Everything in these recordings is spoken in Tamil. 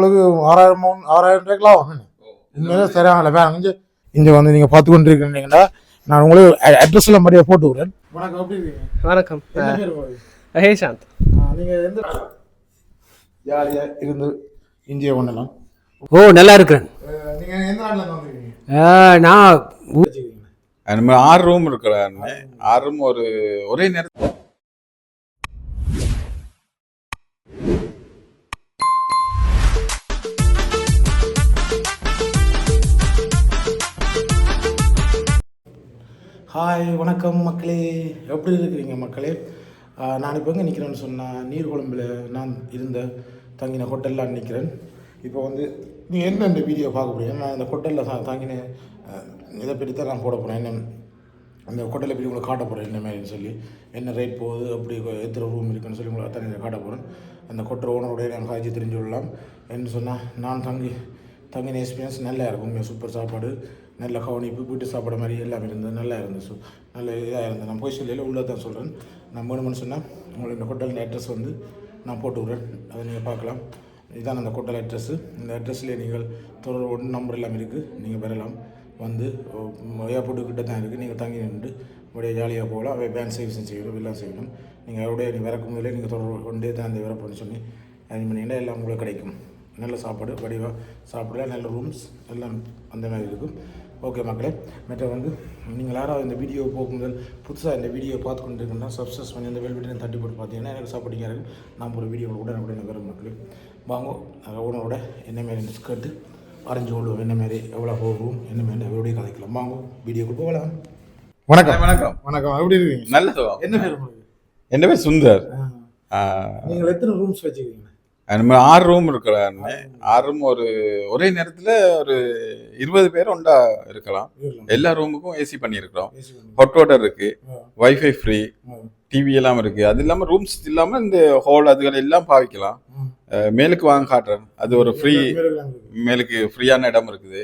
உங்களுக்கு ஆறாயிரம் மூணு ஆறாயிரம் ரூபாய்க்குலாம் வாங்கணும் உண்மையிலே சரியான வேற இங்கே இங்கே வந்து நீங்கள் பார்த்து கொண்டு இருக்கீங்கன்னா நான் உங்களுக்கு அட்ரஸ் எல்லாம் மாதிரியே போட்டு விடுறேன். வணக்கம் எப்படி வணக்கம். ஹேஷாந்த். நீங்கள் எந்த ஜாலியாக இருந்து இந்தியா கொண்டலாம். ஓ நல்லா இருக்கிறேன். நீங்கள் எந்த நாட்டில் வந்திருக்கீங்க? நான் நம்ம ஆறு ரூம் இருக்கிறாருன்னு ஆறு ரூம் ஒரு ஒரே நேரத்தில் ஹாய் வணக்கம் மக்களே. எப்படி இருக்கிறீங்க மக்களே? நான் இப்போ எங்கே நிற்கிறேன்னு சொன்னால் நீர்கொழும்பில் நான் இருந்த தங்கின ஹோட்டலில் நிற்கிறேன் இப்போ வந்து நீ என்ன இந்த வீடியோ பார்க்க போறீங்க? நான் இந்த ஹோட்டலில் தங்கின இதை பற்றி தான் நான் போட போகிறேன் என்ன அந்த ஹோட்டலை பற்றி உங்களை காட்ட போகிறேன் என்ன மாதிரின்னு சொல்லி என்ன ரேட் போகுது? அப்படி எத்தனை ரூம் இருக்குன்னு சொல்லி உங்களை அத்தனை காட்ட போகிறேன் அந்த ஹோட்டல் ஓனருடைய நான் காய்ச்சி தெரிஞ்சு விடலாம் என்ன சொன்னால் நான் தங்கி தங்கின எக்ஸ்பீரியன்ஸ் நல்லா இருக்கும். சூப்பர் சாப்பாடு நல்ல கவனிப்பு வீட்டு சாப்பிட மாதிரி எல்லாமே இருந்தது நல்லா இருந்துச்சு நல்ல இதாக இருந்தது நான் போய் சொல்லல உள்ளே தான் சொல்கிறேன் நான் வேணும்னு சொன்னால் உங்களுக்கு இந்த ஹோட்டலின் அட்ரஸ் வந்து நான் போட்டு விட்றேன். அதை நீங்கள் பார்க்கலாம். இதுதான் அந்த ஹோட்டல் அட்ரஸ்ஸு இந்த அட்ரஸ்லேயே நீங்கள் தொடர்பு ஒன்று நம்பர் எல்லாம் இருக்குது நீங்கள் பெறலாம் வந்து ஏர்போர்ட்டு கிட்ட தான் இருக்குது நீங்கள் தங்கி நின்று அப்படியே ஜாலியாக போகலாம். அவை பேங்க் சர்வீஸும் செய்யணும் எல்லாம் செய்யணும். நீங்கள் அவருடைய நீங்கள் வரக்கும் போதே நீங்கள் தொடர்பு கொண்டே தான் அந்த வரப்போன்னு சொல்லி அரேஞ்ச் பண்ணிங்கன்னா எல்லாம் உங்களுக்கு கிடைக்கும். நல்ல சாப்பாடு வடிவாக சாப்பிடலாம். நல்ல ரூம்ஸ் எல்லாம் அந்த மாதிரி இருக்கும். ஓகே மக்களே மற்ற வந்து நீங்கள் யாராவது இந்த வீடியோ போகும் முதல் புதுசாக இந்த வீடியோ பார்த்து கொண்டு சப்ஸ்கிரைப் பண்ணி அந்த பெல் பட்டனை தட்டி போட்டு பார்த்தீங்கன்னா எனக்கு சாப்பிட்டீங்க இருக்கும் நான் ஒரு வீடியோ உடனே உடனே வரும் மக்களே. வாங்க ஓனரோட என்ன மாரி ஸ்கர்ட்டு அரைஞ்சு கொள்வோம் என்ன மாதிரி எவ்வளோ போகும் என்ன மாதிரி அவருடைய கதைக்கலாம் வாங்க வீடியோக்கு போகலாம். வணக்கம். வணக்கம். வணக்கம். எப்படி இருக்கீங்க? நல்லது. என்ன பேர் என்ன பேர் சுந்தர். ஆ, நீங்கள் எத்தனை ரூம்ஸ் வச்சுக்கிறீங்க நம்ம ஆறு ரூம் இருக்கிறாருன்னு ஆறு ரூம் ஒரு ஒரே நேரத்தில் ஒரு இருபது பேர் ஒண்டா இருக்கலாம். எல்லா ரூமுக்கும் ஏசி பண்ணியிருக்கிறோம். ஹாட் வாட்டர் இருக்கு. வைஃபை ஃப்ரீ டிவி எல்லாம் இருக்கு. அது இல்லாமல் ரூம்ஸ் இல்லாமல் இந்த ஹால் அதுகள் எல்லாம் பாவிக்கலாம். மேலுக்கு வாங்க காட்டுறேன். அது ஒரு ஃப்ரீ மேலுக்கு ஃப்ரீயான இடம் இருக்குது.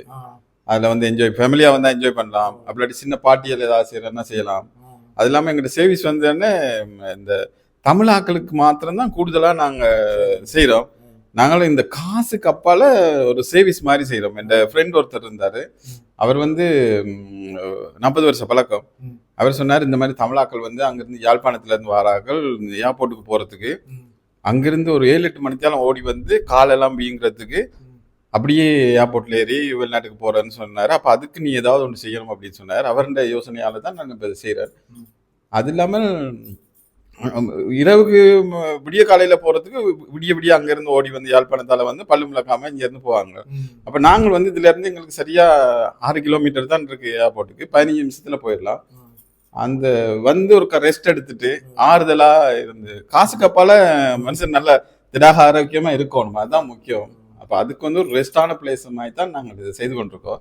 அதில் வந்து என்ஜாய் ஃபேமிலியாக வந்தால் என்ஜாய் பண்ணலாம். அப்படி சின்ன பார்ட்டியில் ஏதாவது செய்யறதுன்னா செய்யலாம். அது இல்லாமல் எங்கள்கிட்ட சர்வீஸ் வந்து இந்த தமிழ் ஆட்களுக்கு மாத்திரம்தான் கூடுதலாக நாங்கள் செய்கிறோம் நாங்களும் இந்த காசுக்கு அப்பால ஒரு சர்வீஸ் மாதிரி செய்கிறோம் என் ஃப்ரெண்ட் ஒருத்தர் இருந்தார். அவர் வந்து நாற்பது வருஷம் பழக்கம். அவர் சொன்னார் இந்த மாதிரி தமிழாக்கள் வந்து அங்கேருந்து யாழ்ப்பாணத்துலேருந்து வாராக்கள் ஏர்போர்ட்டுக்கு போகிறதுக்கு அங்கிருந்து ஒரு ஏழு எட்டு மணித்தாலும் ஓடி வந்து காலெல்லாம் வீங்கிறதுக்கு அப்படியே ஏர்போர்ட்ல ஏறி வெளிநாட்டுக்கு போறேன்னு சொன்னார். அப்போ அதுக்கு நீ ஏதாவது ஒன்று செய்யணும் அப்படின்னு சொன்னார். அவருடைய யோசனையால தான் நான் இப்போ செய்கிறேன். அது இல்லாமல் இரவுக்கு விடிய காலையில போறதுக்கு விடிய விடிய அங்கிருந்து ஓடி வந்து யாழ்ப்பாணத்தால வந்து பல்லு முழக்காம இங்கேருந்து போவாங்க. அப்போ நாங்கள் வந்து இதுல இருந்து எங்களுக்கு சரியா ஆறு கிலோமீட்டர் தான் இருக்கு ஏர்போர்ட்டுக்கு பதினஞ்சு நிமிஷத்துல போயிடலாம். அந்த வந்து ஒரு ரெஸ்ட் எடுத்துட்டு ஆறுதலா இருந்து காசுக்கு அப்பால மனுஷன் நல்ல திடாக ஆரோக்கியமா இருக்கணும். அதுதான் முக்கியம். அப்ப அதுக்கு வந்து ஒரு ரெஸ்டான பிளேஸ் மாதிரி தான் நாங்கள் இதை செய்து கொண்டிருக்கோம்.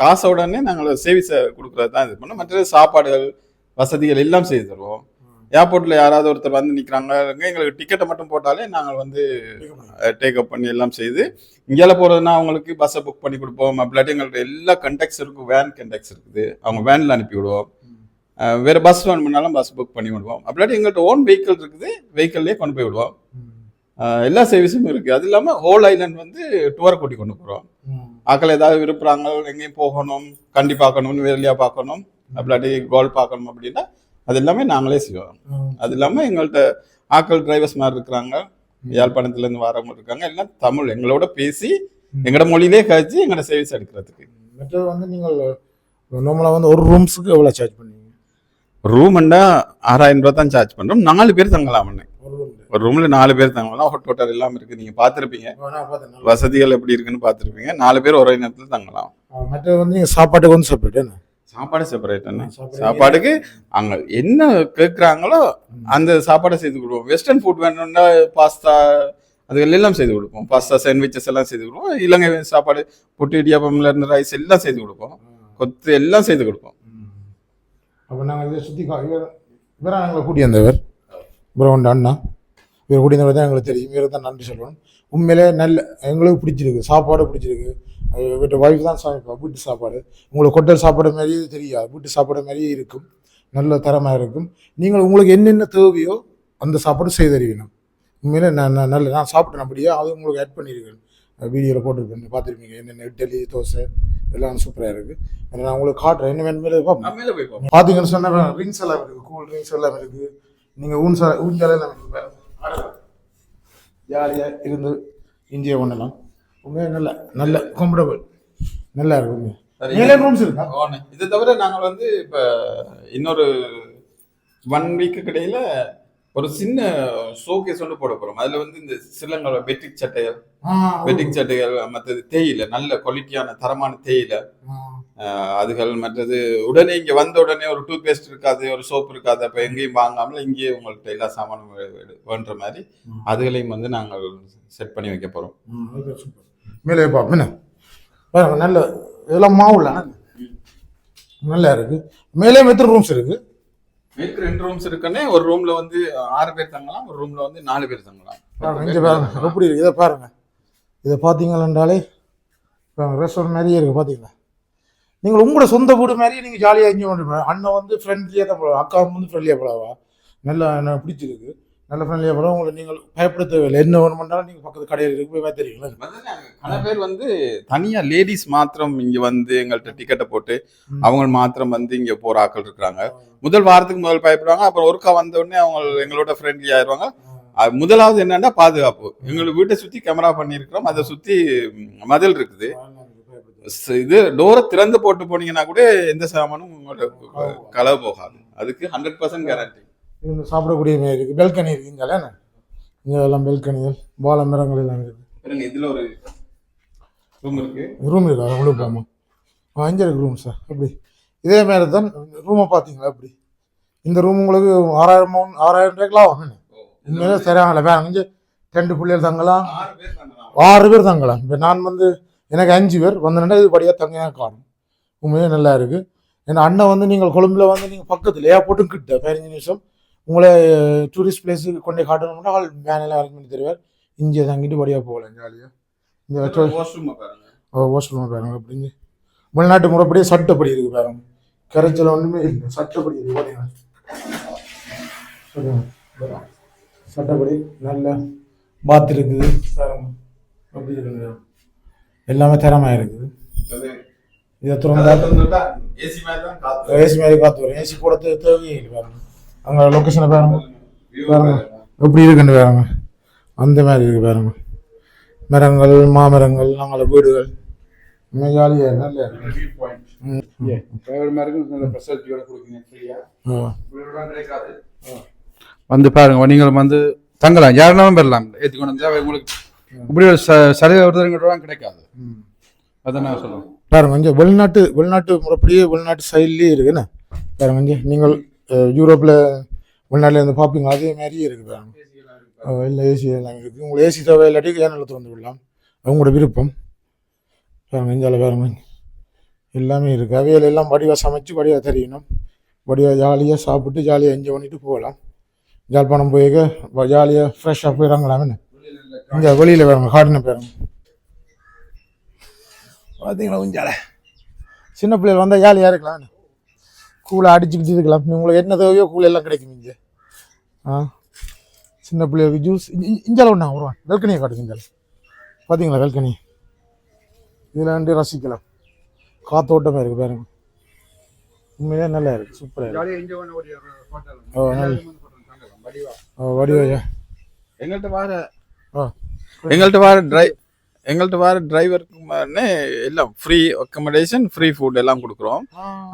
காசோடனே நாங்கள் சேவிஸை கொடுக்கறது தான் இது பண்ணோம். மற்ற சாப்பாடுகள் வசதிகள் எல்லாம் செய்து தருவோம். ஏர்போர்ட்ல யாராவது ஒருத்தர் வந்து நிக்கிறாங்க எங்களுக்கு டிக்கெட்டை மட்டும் போட்டாலே நாங்கள் வந்து டேக் அப் பண்ணி எல்லாம் செய்து இங்கேயால போறதுன்னா அவங்களுக்கு பஸ்ஸை புக் பண்ணி கொடுப்போம். அப்படிலாட்டி எங்கள்ட்ட எல்லா கண்டெக்ட்ஸ் இருக்கும் வேன் கண்டெக்ட்ஸ் இருக்குது. அவங்க வேன்ல அனுப்பி விடுவோம். வேற பஸ் வேணும்னாலும் பஸ் புக் பண்ணி விடுவோம். அப்படிலாட்டி எங்கள்ட்ட ஓன் வெஹிக்கிள் இருக்குது வெஹிக்கிள்லேயே கொண்டு போய் விடுவோம். எல்லா சர்வீஸும் இருக்கு. அது இல்லாம ஹோல் ஐலண்ட் வந்து டூர் கூட்டி கொண்டு போறோம். ஆக்கள் ஏதாவது விருப்புறாங்க எங்கேயும் போகணும் கண்டி பார்க்கணும் வேலையா பார்க்கணும். அப்படிலாட்டி கோல் பார்க்கணும் அப்படின்னா அது எல்லாமே நாங்களே செய்வோம். அது இல்லாம எங்கள்கிட்ட ஆக்கள் டிரைவர்ஸ் மாதிரி இருக்கிறாங்க யாழ்ப்பாணத்துல இருந்து வரவங்க இருக்காங்க எல்லாம் தமிழ் எங்களோட பேசி எங்களோட மொழியிலே கழிச்சு எங்களோட சர்வீஸ் எடுக்கிறதுக்கு. மற்றது வந்து நீங்கள் நார்மலாக வந்து ஒரு ரூம்ஸுக்கு எவ்வளோ சார்ஜ் பண்ணுவீங்க? ரூம்ண்டா ஆறாயிரம் ரூபாய் தான் சார்ஜ் பண்றோம். நாலு பேர் தங்கலாம் ஒரு ரூம் ஒரு ரூம்ல நாலு பேர் தங்கலாம். ஹோட் ஹோட்டல் எல்லாம் இருக்கு. நீங்க பார்த்திருப்பீங்க. வசதிகள் எப்படி இருக்குன்னு பார்த்திருப்பீங்க. நாலு பேர் ஒரே நேரத்தில் தங்கலாம். மற்றது வந்து நீங்கள் சாப்பாட்டுக்கு வந்து செப்பரேட் சாப்பாடு செப்பரேட் சாப்பாடு. சாப்பாடுக்கு அங்க என்ன கேட்குறாங்களோ அந்த சாப்பாடை செய்து கொடுப்போம். வெஸ்டர்ன் ஃபுட் வேணும்னா பாஸ்தா அதுகள் எல்லாம் செய்து கொடுப்போம். பாஸ்தா சாண்ட்விச்சஸ் எல்லாம் செய்து கொடுப்போம். இலங்கை சாப்பாடு புட்டு இடியாப்பம்ல இருந்து ரைஸ் எல்லாம் செய்து கொடுப்போம். கொத்து எல்லாம் செய்து கொடுப்போம். அப்போ நாங்கள் இதை சுற்றி இவர் இவராக எங்களை கூட்டி வந்தவர் இவரை கொண்ட அண்ணா? இவர் கூட்டி வந்தவர் தான் எங்களுக்கு தெரியும். இவரை தான் நன்றி சொல்லணும். உண்மையிலே நல்ல எங்களுக்கு பிடிச்சிருக்கு. சாப்பாடு பிடிச்சிருக்கு. வீட்டு ஒய்ஃப் தான் சமைப்பா வீட்டு சாப்பாடு. உங்களுக்கு ஹோட்டல் சாப்பாடு மாதிரியே தெரியாது வீட்டு சாப்பாடு மாதிரியே இருக்கும். நல்ல தரமாக இருக்கும். நீங்கள் உங்களுக்கு என்னென்ன தேவையோ அந்த சாப்பாடு செய்து உண்மையிலே நான் நான் நல்ல நான் சாப்பிட்டேன் அப்படியே அது உங்களுக்கு ஆட் பண்ணியிருக்கேன் வீடியோவில் போட்டிருக்கேன் பார்த்துருப்பீங்க. என்னென்ன இட்லி தோசை எல்லாம் சூப்பராக இருக்குது நான் உங்களுக்கு காட்டுறேன் என்ன மேலே பார்ப்போம். பார்த்தீங்கன்னு சொன்னால் ட்ரிங்க்ஸ் எல்லாம் இருக்குது கூல் ட்ரிங்க்ஸ் எல்லாம் இருக்குது நீங்கள் ஊன்சா ஊஞ்சல் எல்லாம் இருக்குது ஜாலியாக இருந்து என்ஜாய் பண்ணலாம். உண்மையாக நல்ல நல்ல கம்ஃபர்டபுள் நல்லா இருக்கு உண்மையா. மேலே ரூம்ஸ் இருக்கா. இது தவிர நாங்கள் வந்து இப்ப இன்னொரு ஒன் வீக்கு இடையில ஒரு சின்ன ஷோகேஸ் ஒன்று போட போறோம். அதுல வந்து இந்த சிலங்களோட பெட்டிக் சட்டைகள் ஆ பெட்டிக் சட்டைகள் மற்றது தேயிலை நல்ல குவாலிட்டியான தரமான தேயிலை. அதுகள் மற்றது உடனே இங்க வந்த உடனே ஒரு டூத் பேஸ்ட் இருக்காது ஒரு சோப் இருக்காது. அப்ப எங்கேயும் வாங்காமல் இங்கேயே உங்கள்ட்ட எல்லா சாமானும் வே- வே- வேண்டுற மாதிரி அதுகளையும் வந்து நாங்கள் செட் பண்ணி வைக்க போறோம். ம், ஓகே, சூப்பர். மேலே என்ன பாருங்க நல்ல இதெல்லாம் மாவுல நல்லா இருக்கு. மேலே எத்தனை ரூம்ஸ் இருக்கு. மேற்கு ரெண்டு ரூம்ஸ் இருக்குன்னே ஒரு ரூம்ல வந்து ஆறு பேர் தங்கலாம் ஒரு ரூம்ல வந்து நாலு பேர் தங்கலாம். இங்கே பாருங்க எப்படி இருக்கு? இதை பாருங்க. இதை பார்த்தீங்களாண்டாலே ரெஸ்டாரண்ட் மாதிரியே இருக்கு பார்த்தீங்களா? நீங்கள் உங்களோட சொந்த வீடு மாதிரியே நீங்கள் ஜாலியாக என்ஜாய் பண்ணுறீங்க அண்ணன் வந்து ஃப்ரெண்ட்லியாக தான் போகலாம் அக்கா வந்து ஃப்ரெண்ட்லியாக போகலாவா நல்லா எனக்கு பிடிச்சிருக்கு. நல்ல ஃப்ரெண்ட்லியாக போகலாம் உங்களை நீங்கள் பயப்பட தேவையில்லை என்ன வேணும் பண்ணாலும் நீங்கள் பக்கத்து கடையில் இருக்கு போய் நாங்க பல பேர் வந்து தனியா லேடிஸ் மாத்திரம் இங்க வந்து எங்கள்கிட்ட டிக்கெட்டை போட்டு அவங்க மாத்திரம் வந்து இங்க போற ஆட்கள் இருக்கிறாங்க முதல் வாரத்துக்கு முதல் பயப்படுவாங்க. அப்புறம் ஒருக்கா வந்த உடனே அவங்க எங்களோட ஃப்ரெண்ட்லி ஆயிருவாங்க. அது முதலாவது என்னன்னா பாதுகாப்பு. எங்களுக்கு வீட்டை சுத்தி கேமரா பண்ணியிருக்கிறோம். அதை ம், மதில் இருக்குது. இது டோரை திறந்து போட்டு போனீங்கன்னா கூட எந்த சாமானும் உங்களோட களவு போகாது. அதுக்கு ஹண்ட்ரட் பர்சன்ட் கேரண்டி இந்த சாப்பிடக்கூடிய மாதிரி இருக்குது பெல்கனி இருக்கு. இங்கே என்ன? இங்கே எல்லாம் பெல்கனிகள் வாழை மரங்கள் எல்லாம் இருக்குது இதுல ஒரு ரூம் இருக்கு. ரூம் இருக்கா? உள்ள போமா ஆ இங்கே இருக்கு ரூம் சார் அப்படி. இதே மாதிரி தான் ரூமை பார்த்தீங்களா அப்படி. இந்த ரூம் உங்களுக்கு ஆறாயிரம் ஆறாயிரம் ரூபாய்க்குலாம் வாங்க உண்மையிலே சரியாகல வேற இங்கே ரெண்டு பிள்ளைகள் தங்கலாம். ஆறு பேர் தங்கலாம். இப்போ நான் வந்து எனக்கு அஞ்சு பேர். வந்து ரெண்டாவது படியாக தங்க காணும். உண்மையே நல்லா இருக்குது ஏன்னா அண்ணன் வந்து நீங்கள் கொழும்புல வந்து நீங்கள் பக்கத்தில் ஏர்போர்ட்டும் கிட்ட. பதினஞ்சு நிமிஷம். உங்களை டூரிஸ்ட் பிளேஸுக்கு கொண்டு காட்டணும்னா ஆள் மேனெல்லாம் அரேஞ்ச் பண்ணி தருவார். இங்கே தங்கிட்டு படியாக போகலாம் ஜாலியாக இந்த பாருங்க. வாஷ்ரூம் பாருங்க அப்படின்னு வெளிநாட்டு முறைப்படியே சட்டப்படி இருக்கு பாருங்க. கரைச்சல் ஒன்றுமே இல்லை சட்டப்படி இருக்கு பாருங்க சொல்லுங்க. பாருங்க. சட்டப்படி நல்ல பாத் இருக்குது அப்படி இருக்குது எல்லாமே திறமையாக இருக்குது. இதை திறந்தா ஏசி மாதிரி தான் காத்து ஏசி மாதிரி காத்து வரும். ஏசி போட தே- தேவையே இல்லை பாருங்க. அங்கே லொக்கேஷனை பாருங்க. பாருங்க. எப்படி இருக்குன்னு பாருங்க. அந்த மாதிரி இருக்கு பாருங்க. மரங்கள் மாமரங்கள் நாங்கள வீடுகள். இன்னும் ஜாலியாக நல்லா வந்து பாருங்க நீங்கள் வந்து தங்கலாம். யாருனாலும் பெறலாம் ஏற்றிக்கொண்டு வந்து உங்களுக்கு இப்படி ஒரு ச சரியாக ஒருத்தருங்கிட்ட கிடைக்காது. ம். அதை நான் சொல்லுவேன் பாருங்க இங்கே வெளிநாட்டு வெளிநாட்டு முறைப்படியே வெளிநாட்டு சைட்லேயே இருக்குண்ணே பாருங்க இங்கே நீங்கள் யூரோப்பில் வெளிநாட்டில் இருந்து பார்ப்பீங்க அதே மாதிரியே இருக்குது. இல்லை ஏசி எல்லாம் இருக்குது. உங்களுக்கு ஏசி தேவை இல்லாட்டி ஏனலத்தை வந்து விடலாம்? அவங்களோட விருப்பம். பாருங்க இந்தியாவில் பாருங்க எல்லாமே இருக்குது அவையில் எல்லாம் வடிவாக சமைச்சு வடிவாக தெரியணும். வடிவாக ஜாலியாக சாப்பிட்டு ஜாலியாக என்ஜாய் பண்ணிட்டு போகலாம். ஜாழ்ப்பாணம் போய்க்க ஜாலியாக ஃப்ரெஷ்ஷாக போய் இறங்கலாம் என்ன? இங்கே வெளியில் பாருங்க காட்டின பாருங்க பார்த்தீங்களா கொஞ்சால சின்ன பிள்ளைகள் வந்தால் ஜாலியாக இருக்கலாம் கூலை அடிச்சுக்கிட்டு இருக்கலாம். உங்களுக்கு என்ன தேவையோ கூலை எல்லாம் கிடைக்கும் இங்கே. ஆ? சின்ன பிள்ளைகளுக்கு ஜூஸ் இஞ்சால ஒன்றா வருவான் வெல்கனியை காட்டுங்க இஞ்சால. பார்த்தீங்களா வெல்கனி இதில் வந்து ரசிக்கலாம். காத்தோட்டமாக இருக்குது பாருங்க. உண்மையிலே நல்லா இருக்குது சூப்பராக இருக்குது ஓ நல்ல வடிவா. ஓ வடிவாயா எங்கள்கிட்ட வர. ஓ எங்கள்கிட்ட வர டிரை எங்கள்கிட்ட வர டிரைவருக்கு எல்லாம் ஃப்ரீ அக்கமடேஷன் ஃப்ரீ ஃபுட் எல்லாம் கொடுக்குறோம்.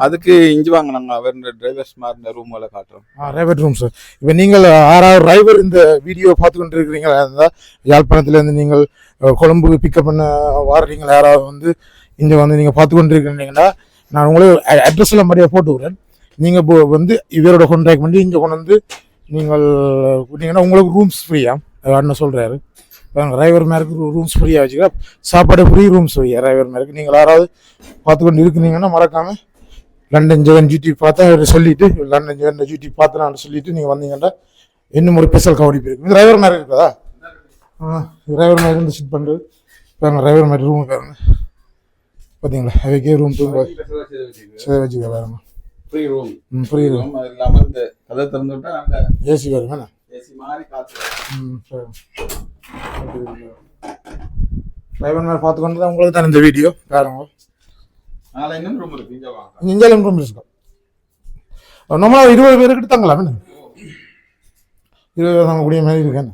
அதுக்கு இஞ்சி வாங்க நாங்கள் வேற டிரைவர்ஸ் மாதிரி ரூம் எல்லாம் காட்டுறோம். ஆ ரைவர் ரூம் சார் இப்போ நீங்கள் ஆறாவது டிரைவர் இந்த வீடியோ பார்த்து கொண்டு இருக்கிறீங்களா இருந்தால் யாழ்ப்பாணத்துலேருந்து நீங்கள் கொழும்புக்கு பிக்கப் பண்ண வாடுறீங்களா யாராவது வந்து இங்கே வந்து நீங்கள் பார்த்து கொண்டு இருக்கிறீங்கன்னா நான் உங்களுக்கு அட்ரஸ் எல்லாம் மாதிரியாக போட்டு விடுறேன். நீங்கள் இப்போ வந்து இவரோட கான்டாக்ட் பண்ணி இங்கே கொண்டு வந்து நீங்கள் விட்டீங்கன்னா உங்களுக்கு ரூம்ஸ் ஃப்ரீயா அண்ணன் சொல்கிறாரு டிரைவர் மேருக்கு ரூம்ஸ் ஃப்ரீயாக வச்சுக்கலாம் சாப்பாடு ஃப்ரீ ரூம்ஸ் ஃப்ரீயா டிரைவர் மேருக்கு நீங்கள் யாராவது பார்த்து கொண்டு இருக்கிறீங்கன்னா மறக்காமல் லண்டன் ஜெகன் ஜிடி பார்த்தா அவரு சொல்லிட்டு லண்டன் ஜெகன் ஜிடி பார்த்தனான்னு சொல்லிட்டு நீங்கள் வந்தீங்கன்னா இன்னும் ஒரு ஸ்பெஷல் கவனிப்பு இருக்கு. டிரைவர் மாதிரி இருக்குதா ஆ டிரைவர் மாதிரி இருந்து சிட் பண்ணுறது பாருங்க டிரைவர் மாதிரி ரூம் பாருங்க. பார்த்தீங்களா அதுக்கே ரூம் தூங்க சரி வச்சுக்க பாருங்க. ஃப்ரீ ரூம் ம் புரியுது அது இல்லாமல் இந்த கதை திறந்து விட்டா நாங்கள் ஏசி என்ன? ஏசி மாதிரி காத்து ம் சரி டிரைவர் மேலே பார்த்துக்கொண்டு உங்களுக்கு தான் இந்த வீடியோ பாருங்க இன்னும் ரூம் இருக்கோம் நம்மளா இருபது பேருக்கு தங்கலாம் என்ன? இருபது பேர் தங்கக்கூடிய மாதிரி இருக்கு என்ன?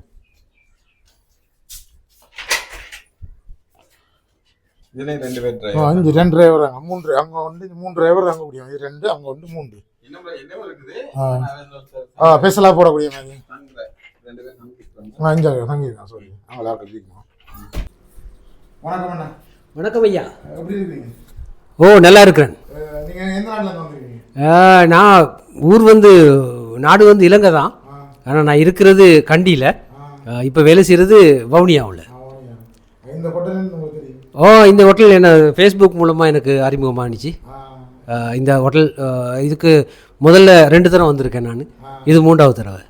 இதுல ரெண்டு பேர் ஆ, டிரைவர் அஞ்சு ரெண்டு டிரைவர் அங்கே மூன்று அங்கே வந்து மூணு டிரைவர் தங்கக்கூடிய மாதிரி ரெண்டு அங்கே வந்து மூன்று. ஆ. பெசலாக போடக்கூடிய மாதிரி. நான் தங்கியிருக்கேன் சொல்லி வணக்கம் அண்ணா. வணக்கம் ஐயா. எப்படி இருக்கீங்க? ஓ நல்லா இருக்கிறேன். நீங்கள் எந்த நாட்டில் வந்துருக்கீங்க? ஆ, நான் ஊர் வந்து நாடு வந்து இலங்கை தான். ஆனால் நான் இருக்கிறது கண்டியில். இப்போ வேலை செய்கிறது வவுனியாவில். ஓ இந்த ஹோட்டல் என்ன ஃபேஸ்புக் மூலமாக எனக்கு அறிமுகமானுச்சு இந்த ஹோட்டல் இதுக்கு முதல்ல ரெண்டு தடவை வந்திருக்கேன் நான். இது மூன்றாவது தடவை.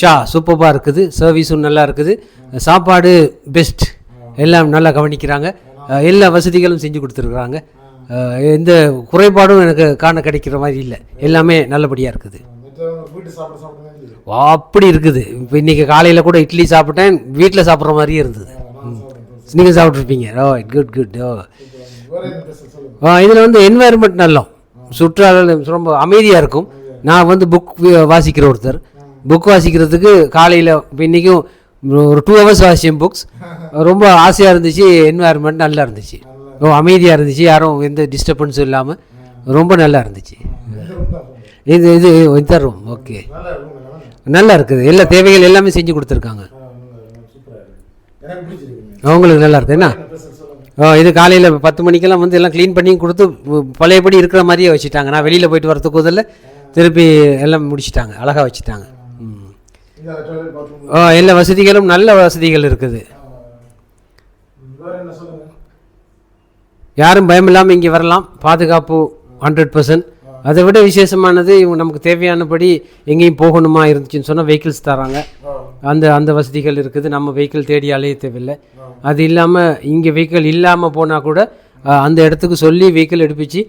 ஷா சூப்பராக இருக்குது. சர்வீஸும் நல்லா இருக்குது. சாப்பாடு பெஸ்ட் எல்லாம் நல்லா கவனிக்கிறாங்க. எல்லா வசதிகளும் செஞ்சு கொடுத்துருக்குறாங்க. எந்த குறைபாடும் எனக்கு காண கிடைக்கிற மாதிரி இல்லை. எல்லாமே நல்லபடியாக இருக்குது. அப்படி இருக்குது. இப்போ இன்றைக்கி காலையில் கூட இட்லி சாப்பிட்டேன். வீட்டில் சாப்பிட்ற மாதிரியே இருந்தது. நீங்கள் சாப்பிட்ருப்பீங்க oh oh, good good oh oh. ஆ இதில் வந்து என்வாயர்மெண்ட் நல்லா சுற்றுலா ரொம்ப அமைதியாக இருக்கும். நான் வந்து புக் வாசிக்கிற ஒருத்தர். புக் வாசிக்கிறதுக்கு காலையில் இப்போ இன்றைக்கும் ஒரு டூ ஹவர்ஸ் வாசிச்சேன் புக்ஸ் ரொம்ப ஆசையாக இருந்துச்சு என்வாயர்மெண்ட் நல்லா இருந்துச்சு. ரொம்ப அமைதியாக இருந்துச்சு யாரும் எந்த டிஸ்டர்பன்ஸும் இல்லாமல் ரொம்ப நல்லா இருந்துச்சு. இது இது இந்த ரூம் ஓகே நல்லா இருக்குது. எல்லா தேவைகள் எல்லாமே செஞ்சு கொடுத்துருக்காங்க. அவங்களுக்கு நல்லா இருக்கு. என்ன? ஓ இது காலையில் பத்து மணிக்கெல்லாம் வந்து எல்லாம் க்ளீன் பண்ணி கொடுத்து பழையபடி இருக்கிற மாதிரியே வச்சுட்டாங்க. நான் வெளியில் போயிட்டு வரத்துக்கு முதல்ல திருப்பி எல்லாம் முடிச்சிட்டாங்க. அழகாக வச்சுட்டாங்க ம். இந்த டாய்லெட் பாத்ரூம் ஓ எல்லா வசதிகளும் நல்ல வசதிகள் இருக்குது. யாரும் பயம் இல்லாமல் இங்கே வரலாம். பாதுகாப்பு ஹண்ட்ரட் பர்சன்ட் அதை விட விசேஷமானது இவங்க நமக்கு தேவையானபடி எங்கேயும் போகணுமா இருந்துச்சுன்னு சொன்னால் வெஹிக்கிள்ஸ் தராங்க. அந்த அந்த வசதிகள் இருக்குது. நம்ம வெஹிக்கிள் தேடி அலைய தேவையில்லை. அது இல்லாமல் இங்கே வெஹிக்கிள் இல்லாமல் போனால் கூட அந்த இடத்துக்கு சொல்லி வெஹிக்கிள் எடுப்பிச்சு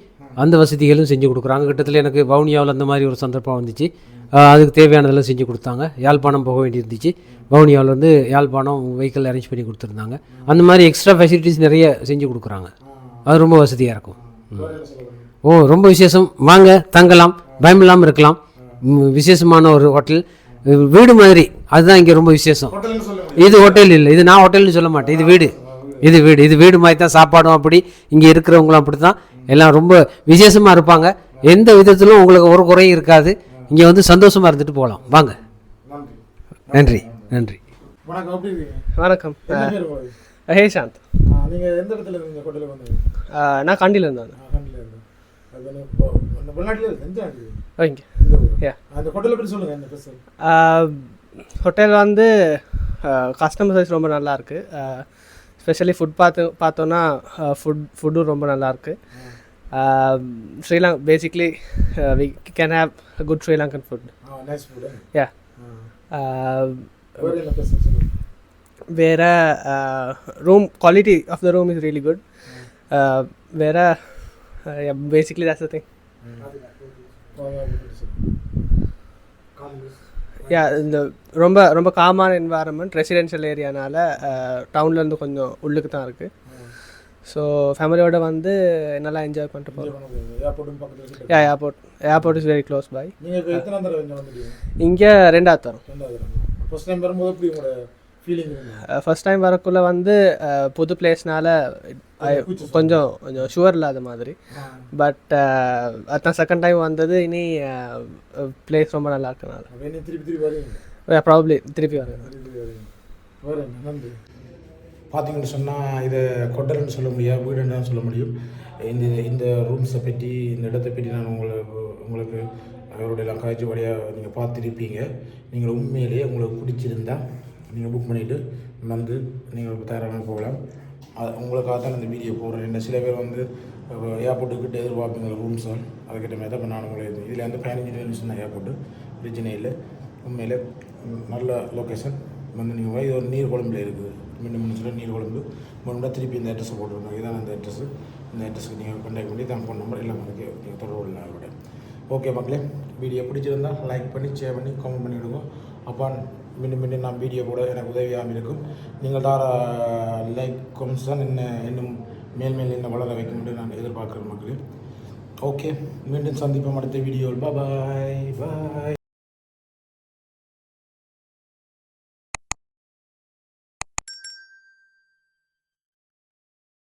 அந்த வசதிகளும் செஞ்சு கொடுக்குறாங்க. கிட்டத்தில் எனக்கு வவுனியாவில் அந்த மாதிரி ஒரு சந்தர்ப்பம் வந்துச்சு. அதுக்கு தேவையானதெல்லாம் செஞ்சு கொடுத்தாங்க. யாழ்ப்பாணம் போக வேண்டியிருந்துச்சு. வவுனியாவில் வந்து யாழ்ப்பாணம் வெஹிக்கிள் அரேஞ்ச் பண்ணி கொடுத்துருந்தாங்க. அந்த மாதிரி எக்ஸ்ட்ரா ஃபெசிலிட்டிஸ் நிறைய செஞ்சு கொடுக்குறாங்க. அது ரொம்ப வசதியாக இருக்கும். ம். ஓ ரொம்ப விசேஷம். வாங்க தங்கலாம் பயம் இல்லாமல் இருக்கலாம். விசேஷமான ஒரு ஹோட்டல் வீடு மாதிரி. அதுதான் இங்கே ரொம்ப விசேஷம். இது ஹோட்டல் இல்லை. இது நான் ஹோட்டல்னு சொல்ல மாட்டேன். இது வீடு. இது வீடு. இது வீடு மாதிரி தான் சாப்பாடும் அப்படி. இங்கே இருக்கிறவங்களும் அப்படி தான் எல்லாம் ரொம்ப விசேஷமாக இருப்பாங்க. எந்த விதத்திலும் உங்களுக்கு ஒரு குறையும் இருக்காது. இங்கே வந்து சந்தோஷமாக இருந்துட்டு போகலாம் வாங்க. நன்றி. நன்றி. நன்றி. வணக்கம். எப்படி இருக்கீங்க? வணக்கம். என்ன பேர் உங்களுக்கு ஹேஷாந்த் ஆ, நீங்க எந்த இடத்துல இருந்தீங்க ஹோட்டலுக்கு வந்தீங்க நான் கண்டியில் இருந்தேன் ஹோட்டலை பற்றி சொல்லுங்க என்ன பேசுறது ஹோட்டல் வந்து கஸ்டமர் சர்வீஸ் ரொம்ப நல்லா இருக்கு. ஸ்பெஷலி ஃபுட் பார்த்து பார்த்தோன்னா ஃபுட் ஃபுட்டும் ரொம்ப நல்லா இருக்கு Sri Lanka basically we can have good Sri Lankan food ah nice food yeah வேற room quality of the room is really good வேற basically that's the thing. Yeah இந்த ரொம்ப ரொம்ப காமான என்வாரன்மெண்ட் ரெசிடென்ஷியல் ஏரியானால டவுன்லேருந்து கொஞ்சம் உள்ளுக்கு தான் இருக்குது ஸோ ஃபேமிலியோட வந்து நல்லா என்ஜாய் பண்ணிட்டு போகிறோம் yeah airport airport is very close by நீங்க இப்போ எத்தனை தடவை இங்கே ரெண்டாவது தரம் ஃபர்ஸ்ட் டைம் வரும்போது ஃபர்ஸ்ட் டைம் வரக்குள்ள வந்து அஹ், புது பிளேஸ்னால கொஞ்சம் கொஞ்சம் ஷுவர் இல்லாத மாதிரி. பட் அதான் செகண்ட் டைம் வந்தது இனி பிளேஸ் ரொம்ப நல்லா இருக்கனால. ப்ராப்ளி திருப்பி வரேன் நன்றி. பார்த்தீங்கன்னு சொன்னால் இதை கொட்டல்னு சொல்ல முடியாது வீடுன்னு சொல்ல முடியும். இந்த இந்த ரூம்ஸை பற்றி இந்த இடத்தை பற்றி நான் உங்களுக்கு உங்களுக்கு அவருடைய காய்ச்சி வழியாக நீங்கள் பார்த்துருப்பீங்க. நீங்கள் உண்மையிலேயே உங்களுக்கு பிடிச்சிருந்தால் நீங்கள் புக் பண்ணிவிட்டு வந்து நீங்கள் தயாராக போகலாம். அது உங்களுக்காக தான் இந்த வீடியோ போடுறேன். என்ன சில பேர் வந்து ஏர்போர்ட்டுக்கிட்ட எதிர்பார்ப்பீங்க ரூம்ஸ் அதுக்கிட்ட மாதிரி தான் இப்போ நான் உங்களுக்கு இதில் வந்து பதினஞ்சு நிமிஷம் தான் ஏர்போர்ட்டு பிரச்சனை இல்லை. உண்மையில் நல்ல லொக்கேஷன் வந்து நீங்கள் இது ஒரு நீர் குழம்புல இருக்குது. மீண்டும் முடிச்சுட்டு நீர் குழம்பு. முன்னாடி திருப்பி இந்த அட்ரஸ் போட்டுருந்தோம். இதான் அந்த அட்ரஸ் இந்த அட்ரஸ்க்கு நீங்கள் கான்டாக்ட் பண்ணி தான் ஃபோன் நம்பர் எல்லாம் உங்களுக்கு நீங்கள் தொடர்பு கொள்ளலாம் அவரோட ஓகே மக்களே வீடியோ பிடிச்சிருந்தா லைக் பண்ணி ஷேர் பண்ணி கமெண்ட் பண்ணி விடுங்க. அப்போ மீண்டும் மீண்டும் நான் வீடியோ கூட எனக்கு உதவியாக இருக்கும். நீங்கள் தார லைக் கமெண்ட்ஸ் தான் என்ன இன்னும் மேல் மேல் என்ன வளர வைக்க முடியும் நான் எதிர்பார்க்குறேன் மக்களே. ஓகே மீண்டும் சந்திப்போம் அடுத்த வீடியோவில் பாய் பாய்